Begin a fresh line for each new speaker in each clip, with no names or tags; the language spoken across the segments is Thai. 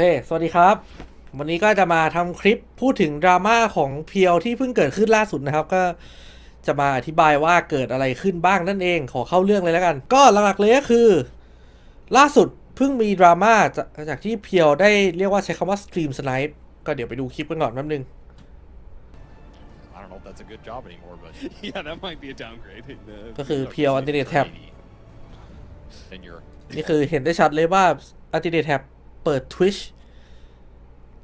เค สวัสดีครับ วันนี้ก็จะมาทำคลิปพูดถึงดราม่าของเพียวที่เพิ่งเกิดขึ้นล่าสุดนะครับ ก็จะมาอธิบายว่าเกิดอะไรขึ้นบ้างนั่นเอง ขอเข้าเรื่องเลยแล้วกัน ก็หลักๆเลยก็คือ ล่าสุดเพิ่งมีดราม่าจากจากที่เพียวได้เรียกว่าใช้คำว่าสตรีมสไนป์ก็เดี๋ยวไปดูคลิปกันก่อนแป๊บนึง
I don't know if that's a good job anymore, but
yeah, that might be a downgrade. Uh,
ก็คือเพียวอันติเนตแท็บ
then you're
นี่คือเห็นได้ชัดเลยว่าอัลติเ t แท็บ เปิด Twitch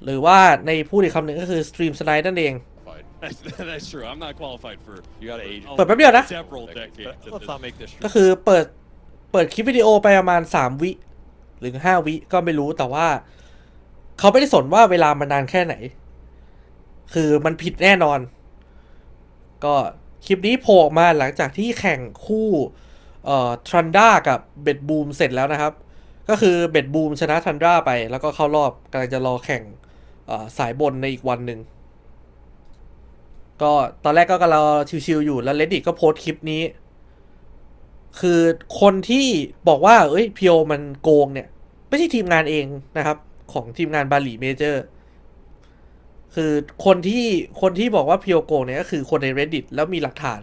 หรือว่าในพูดอีกคำหนึ่งก็คือสตรีมสไนป์นั่นเอง
qualified.
that's, that's true. I'm not qualified for
You got to age.
oh,
เปิดแป๊บเดียวนะ
several
But
decades. at
let's
this
not make this.
ก็คือเปิดเปิดคลิปวิดีโอไปประมาณ 3 วิ หรือ 5 วิก็ไม่รู้แต่ว่า เขาไม่ได้สนว่าเวลามันนานแค่ไหน คือมันผิดแน่นอน ก็คลิปนี้โผล่ออกมาหลังจากที่แข่งคู่เอ่อทรันด้ากับเบ็ดบูมเสร็จแล้วนะครับ ก็คือเบ็ดบูมชนะทันด้าไป แล้วก็เข้ารอบกำลังจะรอแข่งสายบนในอีกวันหนึ่ง ก็ตอนแรกก็กำลังชิวๆอยู่แล้วเลดดิก็โพสต์คลิปนี้ คือคนที่บอกว่า เอ้ยเพียวมันโกงเนี่ย ไม่ใช่ทีมงานเองนะครับ ของทีมงานบาหลีเมเจอร์ คือคนที่คนที่บอกว่าเพียวโกงเนี่ยก็คือคนใน reddit แล้วมีหลักฐาน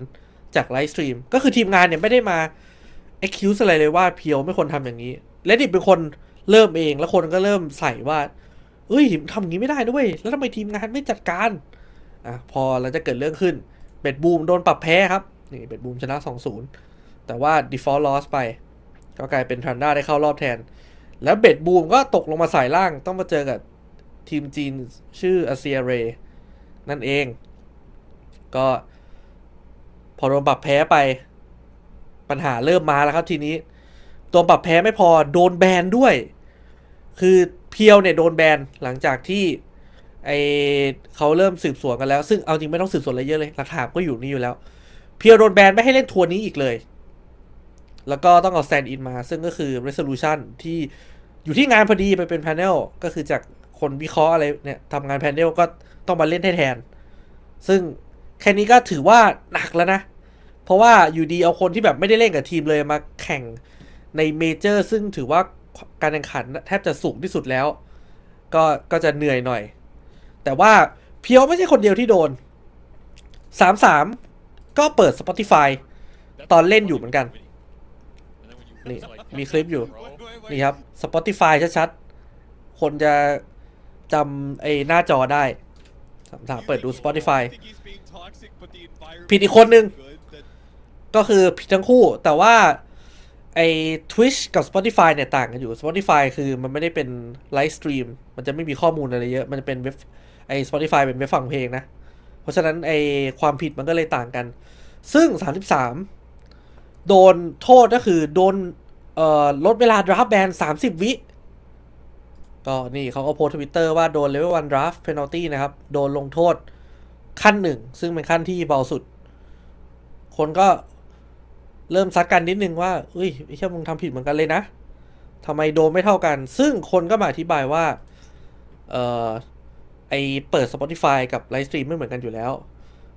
จากไลฟ์สตรีมก็คือทีมงานเนี่ยไม่ได้มา excuse อะไรเลยว่าเพียวไม่ควรทำอย่างนี้ reddit เป็นคนเริ่มเอง แล้วคนก็เริ่มใส่ว่าเอ้ยทำอย่างนี้ไม่ได้ด้วยแล้วทำไมทีมงานไม่จัดการอะพอเราจะเกิดเรื่องขึ้นเบ็ดบูมโดนปรับแพ้ครับนี่เบ็ดบูมชนะ 2-0 แต่ว่า default loss ไป ก็กลายเป็นทรันด้าได้เข้ารอบแทน แล้วเบ็ดบูมก็ตกลงมาสายล่างต้องมาเจอกับทีมจีนชื่ออาเซียเรนั่นเอง ก็ พอโดนปรับแพ้ไป ปัญหาเริ่มมาแล้วครับทีนี้ ตัวปรับแพ้ไม่พอโดนแบนด้วย คือเพียวเนี่ยโดนแบนหลังจากที่ไอเขาเริ่มสืบสวนกันแล้ว ซึ่งเอาจริงไม่ต้องสืบสวนอะไรเยอะเลยหลักฐานก็อยู่นี่อยู่แล้ว เพียวโดนแบนไม่ให้เล่นทัวร์นี้อีกเลย แล้วก็ต้องเอาแซนด์อินมา ซึ่งก็คือ resolution ที่อยู่ที่งานพอดีไปเป็นแพนเนลก็คือจากคนวิเคราะห์อะไรเนี่ยทำงานแพนเนลก็ต้องมาเล่นให้แทน ซึ่งแค่นี้ก็ถือว่าหนักแล้วนะ เพราะว่าอยู่ดีเอาคนที่แบบไม่ได้เล่นกับทีมเลยมาแข่ง ในเมเจอร์ซึ่งถือว่าการแข่งขันแทบจะสูงที่สุดแล้ว ก็ก็จะเหนื่อยหน่อย แต่ว่าเพียวไม่ใช่คนเดียวที่โดน 3-3 ก็เปิด Spotify ตอนเล่นอยู่เหมือนกันนี่มีคลิปอยู่ นี่ครับ Spotify ชัดๆ คนจะจำไอ้หน้าจอได้3-3เปิดดู Spotify ผิดอีกคนนึง ก็คือผิดทั้งคู่แต่ว่า ไอ้ Twitch กับ Spotify เนี่ยต่างกันอยู่ Spotify คือมันไม่ได้เป็นไลฟ์สตรีมมันจะไม่มีข้อมูลอะไรเยอะ มันจะเป็นเว็บไอ้ Spotify เป็นเว็บฟังเพลงนะ เพราะฉะนั้นไอ้ความผิดมันก็เลยต่างกัน ซึ่ง 33 โดนโทษก็คือโดนเอ่อลดเวลา draft ban 30 วิ ก็นี่เขาก็โพสทวิตเตอร์ว่าโดน level 1 draft penalty นะครับ โดนลงโทษขั้นหนึ่ง ซึ่งเป็นขั้นที่เบาสุด คนก็ เริ่มซัดกันนิดนึงว่าเอ้ยไอ้เชี่ยมึงทำผิดเหมือนกันเลยนะทำไมโดนไม่เท่ากัน ซึ่งคนก็มาอธิบายว่า เอ่อ ไอเปิด Spotify กับไลฟ์สตรีมไม่เหมือนกันอยู่แล้ว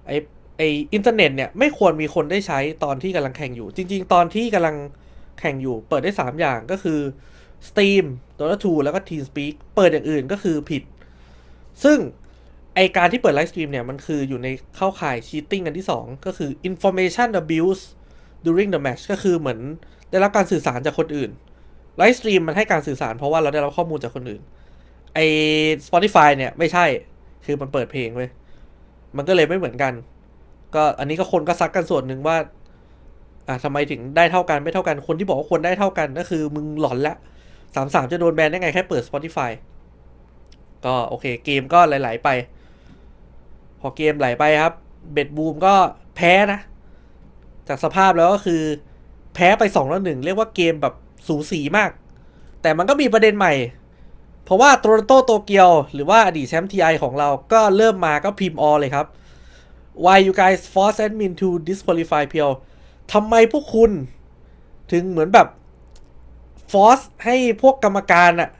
ไอไออินเทอร์เน็ตเนี่ยไม่ควรมีคนได้ใช้ตอนที่กำลังแข่งอยู่ จริง ๆ ตอนที่กำลังแข่งอยู่ เปิดได้ 3 อย่างก็คือ Steam Dota 2แล้วก็ TeamSpeak เปิดอย่างอื่นก็คือผิด ซึ่งไอการที่เปิดไลฟ์สตรีมเนี่ยมันคืออยู่ในเข้าข่าย cheating อันที่ 2 ก็คือ information abuse during the match ก็คือเหมือนได้รับการสื่อสารจากคนอื่นไลฟ์สตรีมมันให้การสื่อสารเพราะว่าเราได้รับข้อมูลจากคนอื่น ไอ Spotify เนี่ยไม่ใช่ คือมันเปิดเพลงเว้ย มันก็เลยไม่เหมือนกัน ก็อันนี้ก็คนก็ซักกันส่วนหนึ่งว่า อะทำไมถึงได้เท่ากันไม่เท่ากัน คนที่บอกว่าควรได้เท่ากันก็คือมึงหลอนละสามสามจะโดนแบนได้ไงแค่เปิด Spotify ก็โอเค เกมก็ไหลๆไป พอเกมไหลไปครับ เบ็ดบูมก็แพ้นะ จากสภาพแล้วก็คือ แพ้ไปสองต่อหนึ่งเรียกว่าเกมแบบสูสีมาก แต่มันก็มีประเด็นใหม่ เพราะว่าโตรนโตโตเกียว หรือว่าอดีตแชมป์ทีไอของเราก็เริ่มมาก็พิมพ์ออเลยครับ Why you guys force admin to disqualify เพียวทำไมพวกคุณ ถึงเหมือนแบบ force ให้พวกกรรมการอะ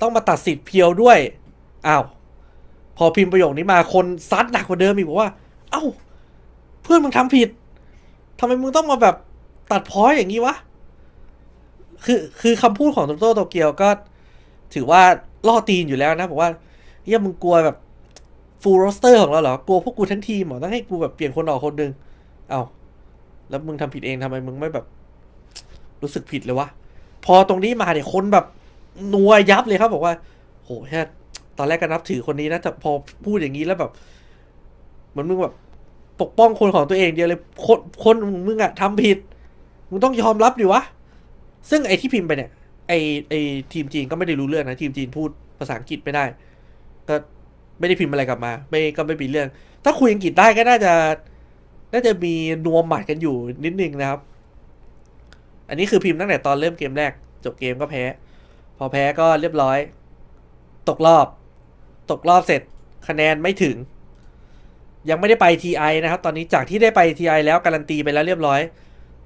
ต้องมาตัดสิทธิ์เพียวด้วยอ้าวพอพิมพ์ประโยคนี้มาคนซัดหนักกว่าเดิมอีกบอกว่า เอ้า เพื่อนมึงทำผิด ทำไมมึงต้องมาแบบตัดพ้อยอย่างนี้วะ คือคือคำพูดของโตโตโตเกียวก็ ถือว่าล่อตีนอยู่แล้วนะบอกว่าเฮียมึงกลัวแบบฟูลโรสเตอร์ของเราเหรอกลัวพวกกูทั้งทีมเหรอต้องให้กูแบบเปลี่ยนคนออกคนหนึ่งเอาแล้วมึงทำผิดเองทำไมมึงไม่แบบ รู้สึกผิดเลยวะพอตรงนี้มาเนี่ยคนแบบนัวยับเลยครับบอกว่าโหแค่ตอนแรกก็นับถือคนนี้นะแต่พอพูดอย่างนี้แล้วแบบเหมือนมึงแบบ ปกป้องคนของตัวเองเดียวเลยคนคนมึงอะทำผิด มึงต้องยอมรับดิวะ ซึ่งไอที่พิมพ์ไปเนี่ยไอไอทีมจีนก็ไม่ได้รู้เรื่องนะ ทีมจีนพูดภาษาอังกฤษไม่ได้ ก็ไม่ได้พิมพ์อะไรกลับมา ไม่ก็ไม่มีเรื่อง ถ้าคุยอังกฤษได้ก็น่าจะ น่าจะมีนวมหมัดกันอยู่นิดนึงนะครับ อันนี้คือพิมพ์ตั้งแต่ตอนเริ่มเกมแรก จบเกมก็แพ้ พอแพ้ก็เรียบร้อย ตกรอบ ตกรอบเสร็จ คะแนนไม่ถึง ยังไม่ได้ไป TI นะครับ ตอนนี้จากที่ได้ไป TI แล้วการันตีไปแล้วเรียบร้อย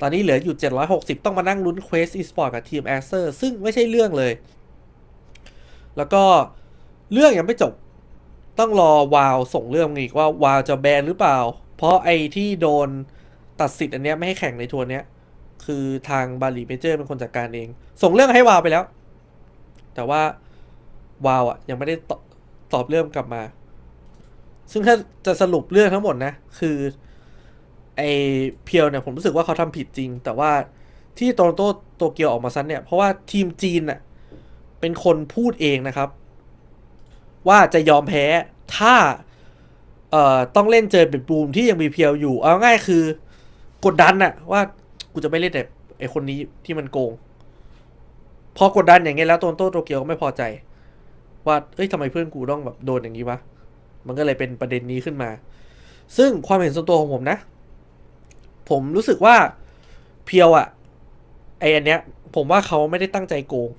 ตอนนี้เหลืออยู่ 760 ต้องมานั่งลุ้น Quest Esport กับทีม a อ e r ซึ่งไม่ใช่เรื่องเลย แล้วก็เรื่องยังไม่จบ ต้องรอวาวส่งเรื่องอีกว่าวาวจะแบนหรือเปล่า เพราะไอ้ที่โดนตัดสิทธิ์อันเนี้ยไม่ให้แข่งในทัวร์เนี้ย คือทางบาลีเมเจอร์เป็นคนจัดการเอง ส่งเรื่องให้วาวไปแล้ว แต่ว่าวาวอะยังไม่ได้ตอบเรื่องกลับมา ซึ่งถ้าจะสรุปเรื่องทั้งหมดนะ คือไอเพียวเนี่ยผมรู้สึกว่าเขาทำผิดจริง แต่ว่าที่โตโรโตโตเกียวออกมาซันเนี่ยเพราะว่าทีมจีนน่ะเป็นคนพูดเองนะครับ ว่าจะยอมแพ้ถ้าเอ่อต้องเล่นเจอเป็นบูมที่ยังมีเพียวอยู่ เอาง่ายคือกดดันน่ะ ว่ากูจะไม่เล่นแต่ไอคนนี้ที่มันโกง พอกดดันอย่างเงี้ยแล้วโตโตโตเกียวก็ไม่พอใจ ว่าเอ้ยทำไมเพื่อนกูต้องแบบโดนอย่างนี้วะ มันก็เลยเป็นประเด็นนี้ขึ้นมา ซึ่งความเห็นส่วนตัวของผมนะ ผมรู้สึกว่าเพียวอะไออันเนี้ย ผมว่าเขาไม่ได้ตั้งใจโกง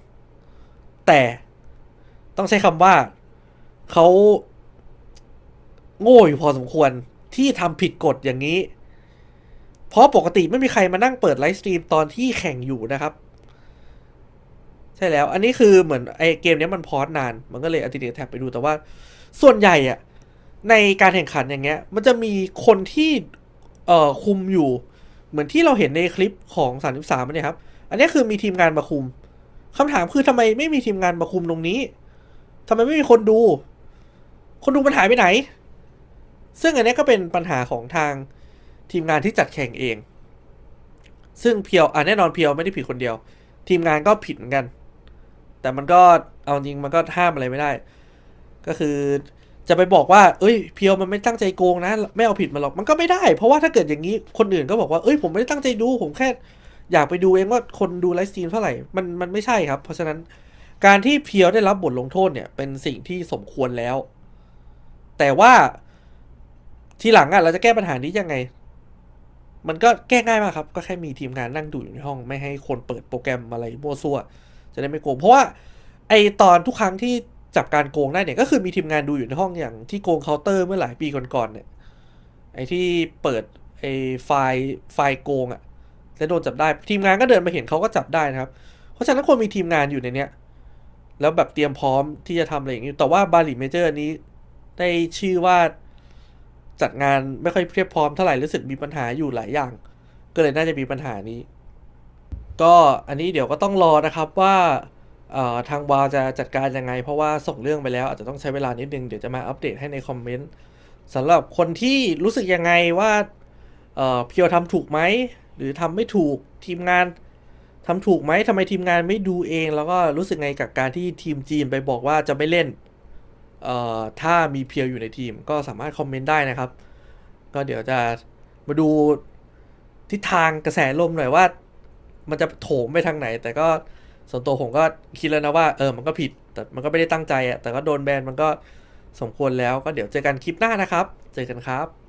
แต่ต้องใช้คำว่าเขาโง่อยู่พอสมควรที่ทำผิดกฎอย่างนี้ เพราะปกติไม่มีใครมานั่งเปิดไลฟ์สตรีมตอนที่แข่งอยู่นะครับ ใช่แล้ว อันนี้คือเหมือนไอเกมเนี้ยมันพอสนาน มันก็เลยอัติเดตแท็บไปดูแต่ว่า ส่วนใหญ่อะ ในการแข่งขันอย่างเงี้ย มันจะมีคนที่เอ่อคุมอยู่ เหมือนที่เราเห็นในคลิปของ33เนี่ยครับ อันนี้คือมีทีมงานมาคุมคำถามคือทำไมไม่มีทีมงานมาคุมตรงนี้ทำไมไม่มีคนดู คนดูมันหายไปไหน ซึ่งอันนี้ก็เป็นปัญหาของทางทีมงานที่จัดแข่งเอง ซึ่งเพียวอะแน่นอนเพียวไม่ได้ผิดคนเดียว ทีมงานก็ผิดเหมือนกัน แต่มันก็เอาจริงมันก็ห้ามอะไรไม่ได้ ก็คือ จะไปบอกว่า เอ้ย เพียวมันไม่ตั้งใจโกงนะ ไม่เอาผิดมาหรอก มันก็ไม่ได้ เพราะว่าถ้าเกิดอย่างนี้ คนอื่นก็บอกว่า เอ้ย ผมไม่ได้ตั้งใจดู ผมแค่ อยากไปดูเองว่าคนดูไลฟ์สตรีมเท่าไหร่ มัน มันไม่ใช่ครับ เพราะฉะนั้น การที่เพียวได้รับบทลงโทษเนี่ย เป็นสิ่งที่สมควรแล้ว แต่ว่า ทีหลังอะ เราจะแก้ปัญหานี้ยังไง มันก็แก้ง่ายมากครับ ก็แค่มีทีมงานนั่งดูอยู่ในห้อง ไม่ให้คนเปิดโปรแกรมอะไรมั่วซั่ว จะได้ไม่โกง เพราะว่า ไอตอนทุกครั้งที่ จับการโกงได้เนี่ยก็คือมีทีมงานดูอยู่ในห้องอย่างที่โกงเคาน์เตอร์เมื่อหลายปีก่อนๆเนี่ย ไอที่เปิดไอไฟล์ไฟล์โกงอะ่ะแล้วโดนจับได้ทีมงานก็เดินมาเห็นเขาก็จับได้นะครับ เพราะฉะนั้นควรมีทีมงานอยู่ในเนี้ยแล้วแบบเตรียมพร้อมที่จะทำอะไรอย่างนี้แต่ว่าบาลีเมเจอร์นี้ได้ชื่อว่าจัดงานไม่ค่อยเพียบพร้อมเท่าไหร่รู้สึกมีปัญหาอยู่หลายอย่าง ก็เลยน่าจะมีปัญหานี้ ก็อันนี้เดี๋ยวก็ต้องรอนะครับว่า ทางวาวจะจัดการยังไง เพราะว่าส่งเรื่องไปแล้วอาจจะต้องใช้เวลานิดนึง เดี๋ยวจะมาอัปเดตให้ในคอมเมนต์สำหรับคนที่รู้สึกยังไงว่าเพียวทำถูกไหม หรือทำไม่ถูกทีมงานทำถูกไหมทำไมทีมงานไม่ดูเอง แล้วก็รู้สึกไงกับการที่ทีมจีนไปบอกว่าจะไม่เล่นถ้ามีเพียวอยู่ในทีมก็สามารถคอมเมนต์ได้นะครับ ก็เดี๋ยวจะมาดูทิศทางกระแสลมหน่อยว่า มันจะโถมไปทางไหน แต่ก็ ส่วนตัวผมก็คิดแล้วนะว่าเออมันก็ผิด แต่มันก็ไม่ได้ตั้งใจอะแต่ก็โดนแบนมันก็สมควรแล้วก็เดี๋ยวเจอกันคลิปหน้านะครับ เจอกันครับ